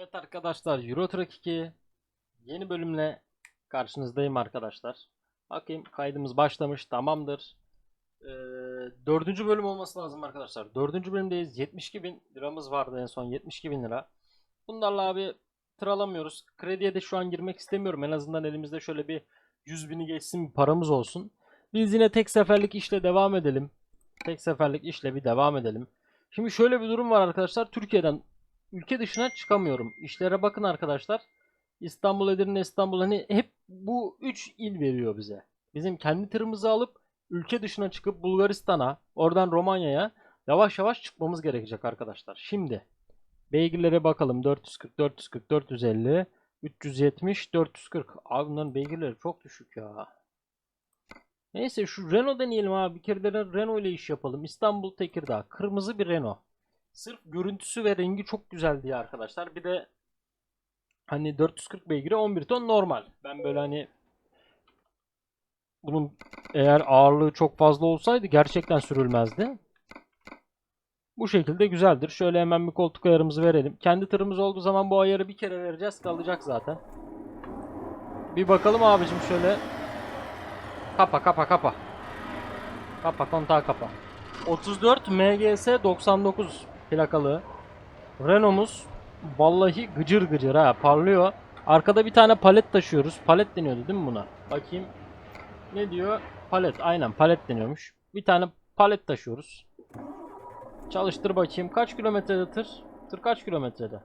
Evet arkadaşlar Euro Truck 2 yeni bölümle karşınızdayım arkadaşlar. Bakayım kaydımız başlamış tamamdır. Ee, dördüncü bölüm olması lazım arkadaşlar. Dördüncü bölümdeyiz. 72 bin liramız vardı en son 72 bin lira. Bunlarla abi tır alamıyoruz. Krediye de şu an girmek istemiyorum. En azından elimizde şöyle bir 100 bini geçsin bir paramız olsun. Biz yine tek seferlik işle devam edelim. Tek seferlik işle bir devam edelim. Şimdi şöyle bir durum var arkadaşlar. Türkiye'den ülke dışına çıkamıyorum. İşlere bakın arkadaşlar. İstanbul, Edirne, İstanbul hani hep bu 3 il veriyor bize. Bizim kendi tırımızı alıp ülke dışına çıkıp Bulgaristan'a, oradan Romanya'ya yavaş yavaş çıkmamız gerekecek arkadaşlar. Şimdi beygirlere bakalım. 440, 440, 450, 370, 440. Abi bunların beygirleri çok düşük ya. Neyse şu Renault deneyelim abi. Bir kere de Renault ile iş yapalım. İstanbul Tekirdağ. Kırmızı bir Renault. Sırf görüntüsü ve rengi çok güzel diye arkadaşlar. Bir de hani 440 beygiri 11 ton normal. Ben böyle hani bunun eğer ağırlığı çok fazla olsaydı gerçekten sürülmezdi. Bu şekilde güzeldir. Şöyle hemen bir koltuk ayarımızı verelim. Kendi tırımız olduğu zaman bu ayarı bir kere vereceğiz. Kalacak zaten. Bir bakalım abicim şöyle. Kapa kapa kapa. Kapa kontağı kapa. 34 MGS 99 plakalı. Renault'umuz vallahi gıcır gıcır ha parlıyor. Arkada bir tane palet taşıyoruz. Palet deniyordu değil mi buna? Bakayım. Ne diyor? Palet. Aynen palet deniyormuş. Bir tane palet taşıyoruz. Çalıştır bakayım. Kaç kilometrede tır? Tır kaç kilometrede?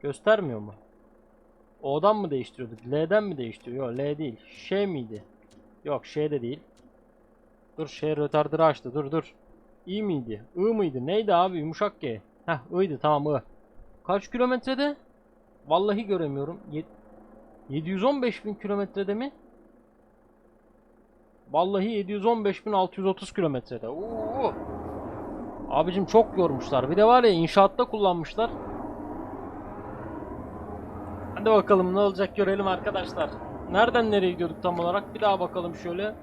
Göstermiyor mu? O'dan mı değiştiriyorduk? L'den mi değiştiriyor? Yok L değil. Şey miydi? Yok şey de değil. Dur şey retarder'ı açtı. Dur dur. İ miydi? I mıydı? Neydi abi? Yumuşak G. Heh I'ydı tamam I. Kaç kilometrede? Vallahi göremiyorum. Yet 715 bin kilometrede mi? Vallahi 715.630 kilometrede. Oo. Abicim çok yormuşlar. Bir de var ya inşaatta kullanmışlar. Hadi bakalım ne olacak görelim arkadaşlar. Nereden nereye gidiyorduk tam olarak? Bir daha bakalım şöyle.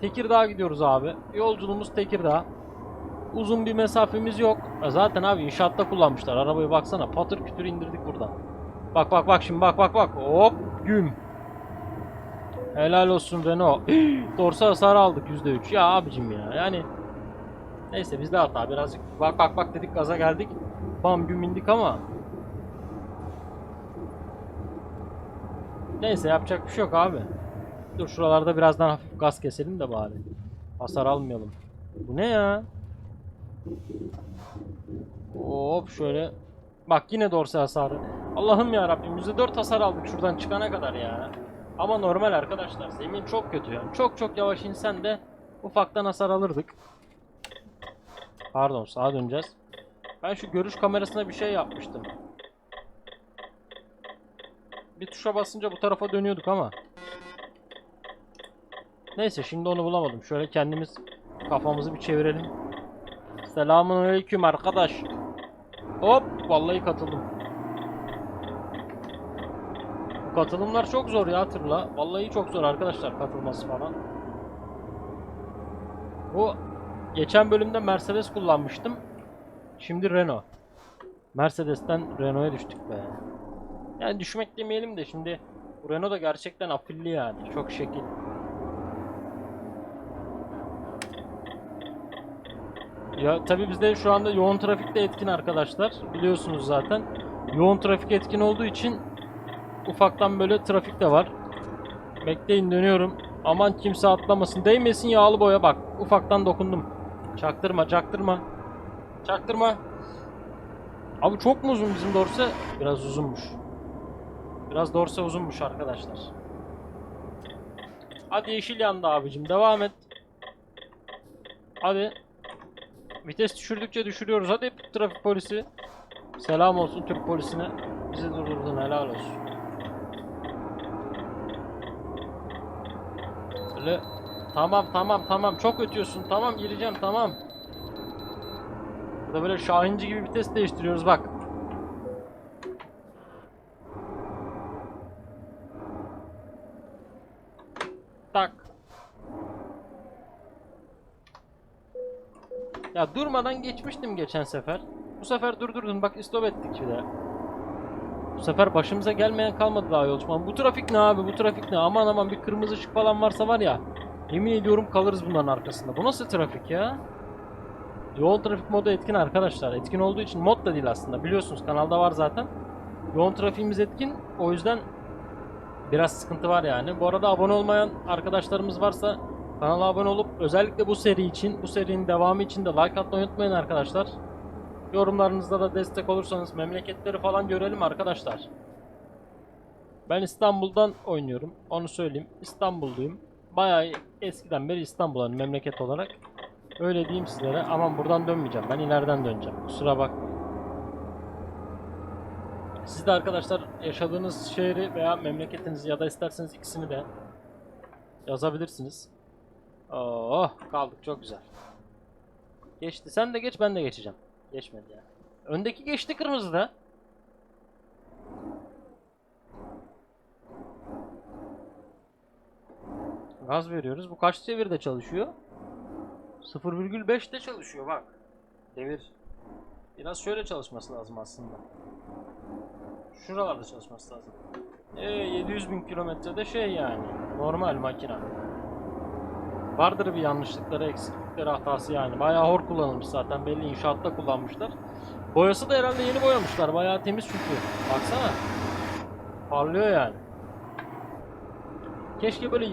Tekirdağ gidiyoruz abi. Yolculuğumuz Tekirdağ. Uzun bir mesafemiz yok. E Zaten abi inşaatta kullanmışlar. Arabayı baksana. Patır kütür indirdik buradan. Bak bak bak şimdi bak bak bak. Hop güm. Helal olsun Renault. Dorsa hasar aldık %3. Ya abicim ya. Yani neyse bizde hata birazcık. Bak bak bak dedik gaza geldik. Bam güm indik ama. Neyse yapacak bir şey yok abi. Dur şuralarda birazdan hafif gaz keselim de bari. Hasar almayalım. Bu ne ya? Hop şöyle. Bak yine dorsa hasarı. Allah'ım ya Rabbim %4 hasar aldık şuradan çıkana kadar ya. Ama normal arkadaşlar. Zemin çok kötü yani. Çok çok yavaş insen de ufaktan hasar alırdık. Pardon sağa döneceğiz. Ben şu görüş kamerasına bir şey yapmıştım. Bir tuşa basınca bu tarafa dönüyorduk ama. Neyse şimdi onu bulamadım. Şöyle kendimiz kafamızı bir çevirelim. Selamünaleyküm arkadaş. Hop vallahi katıldım. Bu katılımlar çok zor ya tırla. Vallahi çok zor arkadaşlar katılması falan. Bu geçen bölümde Mercedes kullanmıştım. Şimdi Renault. Mercedes'ten Renault'a düştük be. Yani düşmek demeyelim de şimdi Renault da gerçekten afilli yani. Çok şekil. Ya tabii bizde şu anda yoğun trafikte etkin arkadaşlar. Biliyorsunuz zaten. Yoğun trafik etkin olduğu için ufaktan böyle trafik de var. Bekleyin dönüyorum. Aman kimse atlamasın. Değmesin yağlı boya bak. Ufaktan dokundum. Çaktırma çaktırma. Çaktırma. Abi çok mu uzun bizim dorse? Biraz uzunmuş. Biraz dorse uzunmuş arkadaşlar. Hadi yeşil yandı abicim. Devam et. Hadi. Vites düşürdükçe düşürüyoruz. Hadi trafik polisi. Selam olsun Türk polisine. Bizi durdurdun helal olsun. Öyle. Tamam tamam tamam çok ötüyorsun. Tamam gireceğim tamam. Burada böyle Şahinci gibi vites değiştiriyoruz bak. Tak. Ya durmadan geçmiştim geçen sefer. Bu sefer durdurdun bak istop ettik bir de. Bu sefer başımıza gelmeyen kalmadı daha yolcum. Bu trafik ne abi bu trafik ne? Aman aman bir kırmızı ışık falan varsa var ya. Yemin ediyorum kalırız bunların arkasında. Bu nasıl trafik ya? Yoğun trafik modu etkin arkadaşlar. Etkin olduğu için mod da değil aslında. Biliyorsunuz kanalda var zaten. Yoğun trafiğimiz etkin. O yüzden biraz sıkıntı var yani. Bu arada abone olmayan arkadaşlarımız varsa kanala abone olup özellikle bu seri için, bu serinin devamı için de like atmayı unutmayın arkadaşlar. Yorumlarınızda da destek olursanız memleketleri falan görelim arkadaşlar. Ben İstanbul'dan oynuyorum. Onu söyleyeyim. İstanbulluyum. Bayağı eskiden beri İstanbul'un memleket olarak. Öyle diyeyim sizlere. Aman buradan dönmeyeceğim. Ben ileriden döneceğim. Kusura bakmayın. Siz de arkadaşlar yaşadığınız şehri veya memleketinizi ya da isterseniz ikisini de yazabilirsiniz. Oh kaldık çok güzel. Geçti. Sen de geç ben de geçeceğim. Geçmedi ya. Öndeki geçti kırmızıda. Gaz veriyoruz. Bu kaç devirde çalışıyor? 0,5'te çalışıyor bak. Devir. Biraz şöyle çalışması lazım aslında. Şuralarda çalışması lazım. E 700 bin kilometrede şey yani. Normal makina. Vardır bir yanlışlıkları, eksiklikleri, hatası yani. Bayağı hor kullanılmış zaten. Belli inşaatta kullanmışlar. Boyası da herhalde yeni boyamışlar. Bayağı temiz çünkü. Baksana. Parlıyor yani. Keşke böyle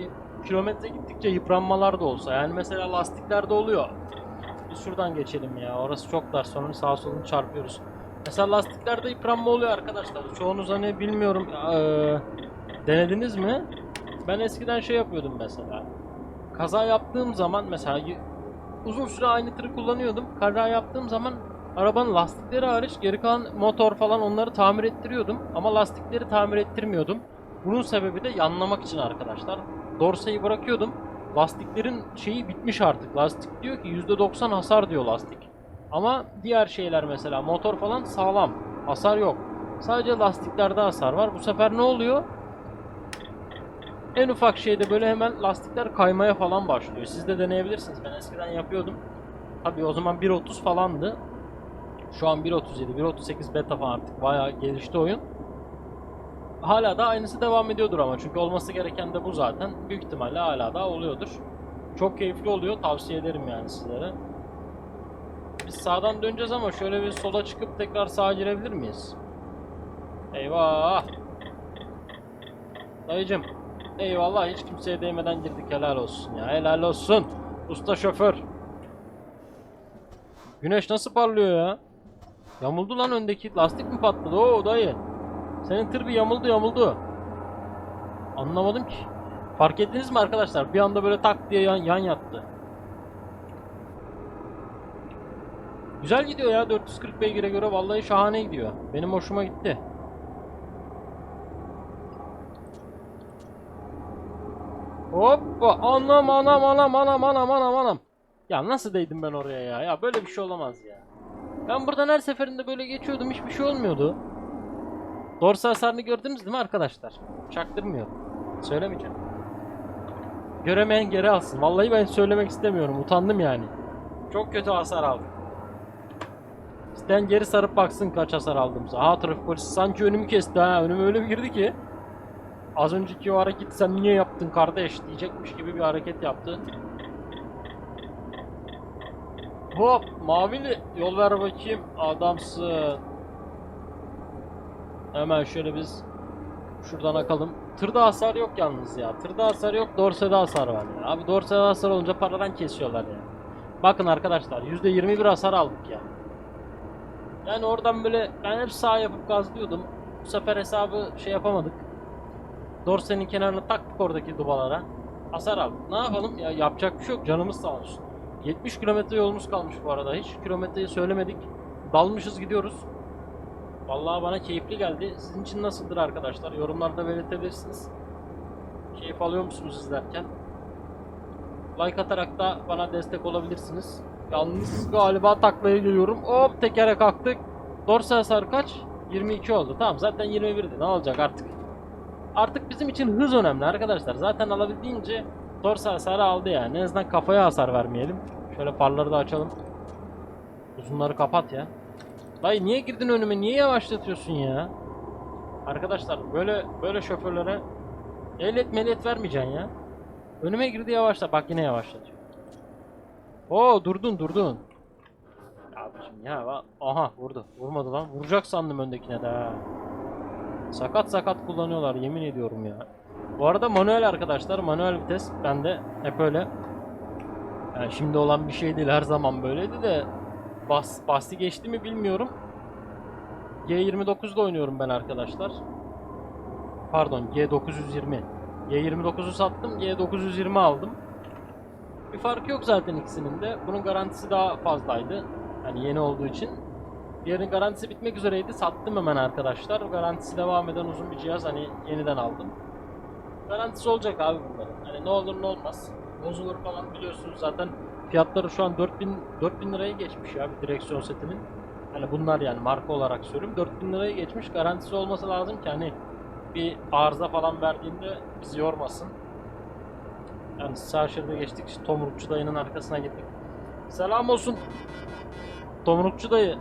kilometre gittikçe yıpranmalar da olsa. Yani mesela lastiklerde oluyor. Biz şuradan geçelim ya. Orası çok dar. Sonra sağa solunu çarpıyoruz. Mesela lastiklerde yıpranma oluyor arkadaşlar. Çoğunuz hani bilmiyorum eee, denediniz mi? Ben eskiden şey yapıyordum mesela. Kaza yaptığım zaman mesela uzun süre aynı tırı kullanıyordum. Kaza yaptığım zaman arabanın lastikleri hariç geri kalan motor falan onları tamir ettiriyordum. Ama lastikleri tamir ettirmiyordum. Bunun sebebi de yanlamak için arkadaşlar. Dorseyi bırakıyordum. Lastiklerin şeyi bitmiş artık. Lastik diyor ki %90 hasar diyor lastik. Ama diğer şeyler mesela motor falan sağlam. Hasar yok. Sadece lastiklerde hasar var. Bu sefer ne oluyor? En ufak şeyde böyle hemen lastikler kaymaya falan başlıyor. Siz de deneyebilirsiniz. Ben eskiden yapıyordum. Tabii o zaman 1.30 falandı. Şu an 1.37, 1.38 beta falan artık bayağı gelişti oyun. Hala da aynısı devam ediyordur ama çünkü olması gereken de bu zaten. Büyük ihtimalle hala da oluyordur. Çok keyifli oluyor. Tavsiye ederim yani sizlere. Biz sağdan döneceğiz ama şöyle bir sola çıkıp tekrar sağa girebilir miyiz? Eyvah! Dayıcım. Eyvallah hiç kimseye değmeden girdik helal olsun ya. Helal olsun. Usta şoför. Güneş nasıl parlıyor ya? Yamuldu lan öndeki lastik mi patladı? Oo dayı. Senin tır bir yamuldu yamuldu. Anlamadım ki. Fark ettiniz mi arkadaşlar? Bir anda böyle tak diye yan, yan yattı. Güzel gidiyor ya 440 beygire göre vallahi şahane gidiyor. Benim hoşuma gitti. Hoppa anam anam anam anam anam anam anam. Ya nasıl değdim ben oraya ya? Ya böyle bir şey olamaz ya. Ben buradan her seferinde böyle geçiyordum hiçbir şey olmuyordu. Dorsa hasarını gördünüz değil mi arkadaşlar? Çaktırmıyorum. Söylemeyeceğim. Göremeyen geri alsın. Vallahi ben söylemek istemiyorum. Utandım yani. Çok kötü hasar aldım. İsteyen geri sarıp baksın kaç hasar aldığımıza. Aha trafik polisi sanki önümü kesti ha. Önüme öyle bir girdi ki. Az önceki o hareket sen niye yaptın kardeş diyecekmiş gibi bir hareket yaptı. Hop mavili yol ver bakayım adamsın. Hemen şöyle biz şuradan akalım. Tırda hasar yok yalnız ya. Tırda hasar yok, dorsede hasar var ya. Abi dorsede hasar olunca paradan kesiyorlar ya. Bakın arkadaşlar %21 hasar aldık ya. Yani oradan böyle ben hep sağ yapıp gazlıyordum. Bu sefer hesabı şey yapamadık. Dorsenin kenarına taktık oradaki dubalara. Hasar aldık. Ne yapalım? Ya yapacak bir şey yok. Canımız sağ olsun. 70 kilometre yolumuz kalmış bu arada. Hiç kilometreyi söylemedik. Dalmışız gidiyoruz. Vallahi bana keyifli geldi. Sizin için nasıldır arkadaşlar? Yorumlarda belirtebilirsiniz. Keyif alıyor musunuz izlerken? Like atarak da bana destek olabilirsiniz. Yalnız galiba taklaya geliyorum. Hop tekere kalktık. Dorsa hasar kaç? 22 oldu. Tamam zaten 21'di. Ne olacak artık? Artık bizim için hız önemli arkadaşlar. Zaten alabildiğince dorsa hasarı aldı yani. En azından kafaya hasar vermeyelim. Şöyle farları da açalım. Uzunları kapat ya. Dayı niye girdin önüme? Niye yavaşlatıyorsun ya? Arkadaşlar böyle böyle şoförlere ehliyet mehliyet vermeyeceksin ya. Önüme girdi yavaşla. Bak yine yavaşlatıyor. Oo durdun durdun. Abicim ya aha vurdu. Vurmadı lan. Vuracak sandım öndekine de ha. Sakat sakat kullanıyorlar yemin ediyorum ya. Bu arada manuel arkadaşlar. Manuel vites. Bende hep öyle. Yani şimdi olan bir şey değil. Her zaman böyleydi de bas, bahsi geçti mi bilmiyorum. G29'da oynuyorum ben arkadaşlar. Pardon G920. G29'u sattım. G920 aldım. Bir farkı yok zaten ikisinin de. Bunun garantisi daha fazlaydı. Hani yeni olduğu için. Diğerinin garantisi bitmek üzereydi. Sattım hemen arkadaşlar. Garantisi devam eden uzun bir cihaz. Hani yeniden aldım. Garantisi olacak abi bunların. Hani ne olur ne olmaz. Bozulur falan biliyorsunuz zaten. Fiyatları şu an 4000 4000 liraya geçmiş ya bir direksiyon setinin. Hani bunlar yani marka olarak söylüyorum. 4000 liraya geçmiş. Garantisi olması lazım ki hani bir arıza falan verdiğinde bizi yormasın. Yani sağ şeride geçtik. işte dayının arkasına gittik. Selam olsun. Tomrukçu dayı.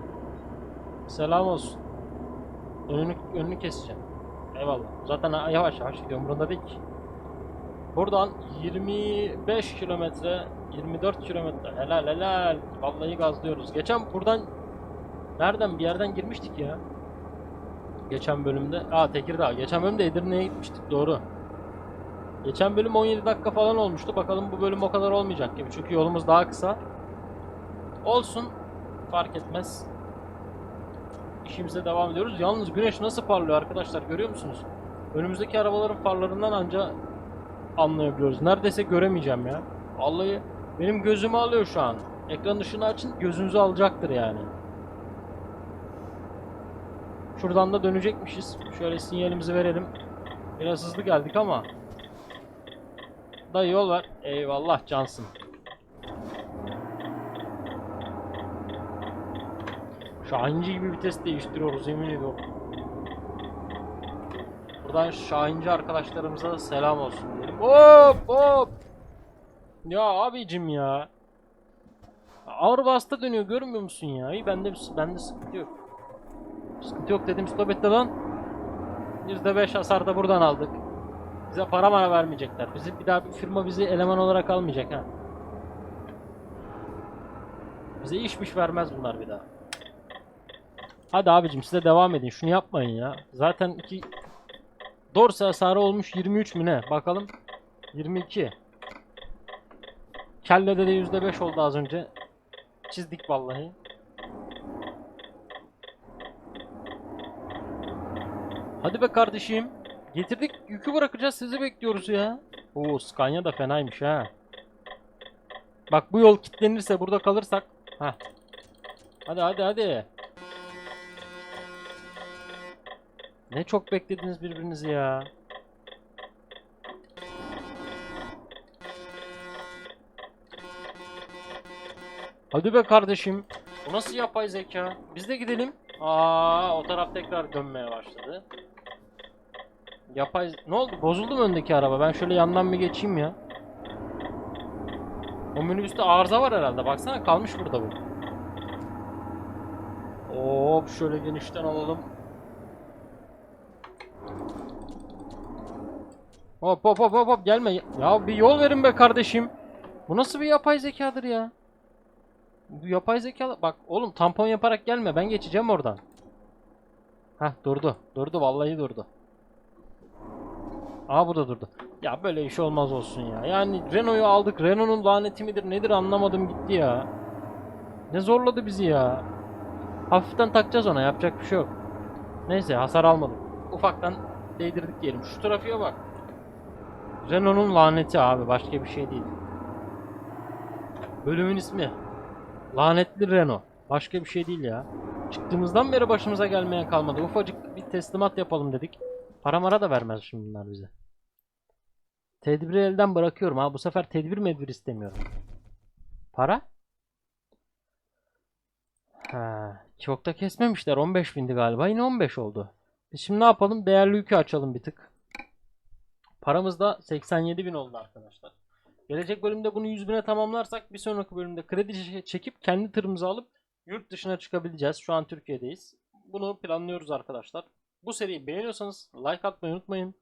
Selam olsun. Önünü, önünü keseceğim. Eyvallah. Zaten yavaş yavaş gidiyorum. Burada değil ki. Buradan 25 kilometre 24 kilometre helal helal vallahi gazlıyoruz. Geçen buradan nereden bir yerden girmiştik ya. Geçen bölümde. Aa Tekirdağ. Geçen bölümde Edirne'ye gitmiştik doğru. Geçen bölüm 17 dakika falan olmuştu. Bakalım bu bölüm o kadar olmayacak gibi. Çünkü yolumuz daha kısa. Olsun. Fark etmez. İşimize devam ediyoruz. Yalnız güneş nasıl parlıyor arkadaşlar görüyor musunuz? Önümüzdeki arabaların farlarından anca anlayabiliyoruz. Neredeyse göremeyeceğim ya. Vallahi benim gözümü alıyor şu an. Ekran ışığını açın gözünüzü alacaktır yani. Şuradan da dönecekmişiz. Şöyle sinyalimizi verelim. Biraz hızlı geldik ama. Da yol var. Eyvallah cansın. Şahinci gibi vites değiştiriyoruz yemin ediyorum. Buradan Şahinci arkadaşlarımıza da selam olsun diyelim. Hop hop. Ya abicim ya. Ağır vasıta dönüyor görmüyor musun ya? İyi bende bende sıkıntı yok. Sıkıntı yok dedim stop etti lan. %5 hasar da buradan aldık. Bize para mara vermeyecekler. Bizi bir daha bir firma bizi eleman olarak almayacak ha. Bize işmiş vermez bunlar bir daha. Hadi abicim size devam edin. Şunu yapmayın ya. Zaten iki Dorse hasarı olmuş 23 mü ne? Bakalım. 22. Kelle'de de %5 oldu az önce. Çizdik vallahi. Hadi be kardeşim. Getirdik yükü bırakacağız sizi bekliyoruz ya. Oo Scania da fenaymış ha. Bak bu yol kilitlenirse burada kalırsak. Heh. Hadi hadi hadi. Ne çok beklediniz birbirinizi ya. Hadi be kardeşim. Bu nasıl yapay zeka? Biz de gidelim. Aa, o taraf tekrar dönmeye başladı. Yapay... Ne oldu? Bozuldu mu öndeki araba? Ben şöyle yandan bir geçeyim ya. O minibüste arıza var herhalde. Baksana kalmış burada bu. Hop şöyle genişten alalım. Hop hop hop hop gelme. Ya bir yol verin be kardeşim. Bu nasıl bir yapay zekadır ya? Bu yapay zeka bak oğlum tampon yaparak gelme ben geçeceğim oradan. Heh durdu. Durdu vallahi durdu. Aa bu da durdu. Ya böyle iş olmaz olsun ya. Yani Renault'u aldık. Renault'un laneti midir nedir anlamadım gitti ya. Ne zorladı bizi ya. Hafiften takacağız ona yapacak bir şey yok. Neyse hasar almadık. Ufaktan değdirdik diyelim. Şu trafiğe bak. Renault'un laneti abi başka bir şey değil. Bölümün ismi. Lanetli Renault. Başka bir şey değil ya. Çıktığımızdan beri başımıza gelmeyen kalmadı. Ufacık bir teslimat yapalım dedik. Para mara da vermez şimdi bunlar bize. Tedbiri elden bırakıyorum ha. Bu sefer tedbir medbir istemiyorum. Para? Ha, çok da kesmemişler. 15 bindi galiba. Yine 15 oldu. Biz şimdi ne yapalım? Değerli yükü açalım bir tık. Paramız da 87 bin oldu arkadaşlar. Gelecek bölümde bunu 100 bine tamamlarsak bir sonraki bölümde kredi çe- çekip kendi tırımızı alıp yurt dışına çıkabileceğiz. Şu an Türkiye'deyiz. Bunu planlıyoruz arkadaşlar. Bu seriyi beğeniyorsanız like atmayı unutmayın.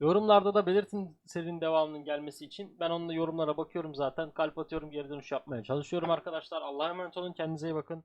Yorumlarda da belirtin serinin devamının gelmesi için. Ben onunla yorumlara bakıyorum zaten. Kalp atıyorum, geri dönüş yapmaya çalışıyorum arkadaşlar. Allah'a emanet olun. Kendinize iyi bakın.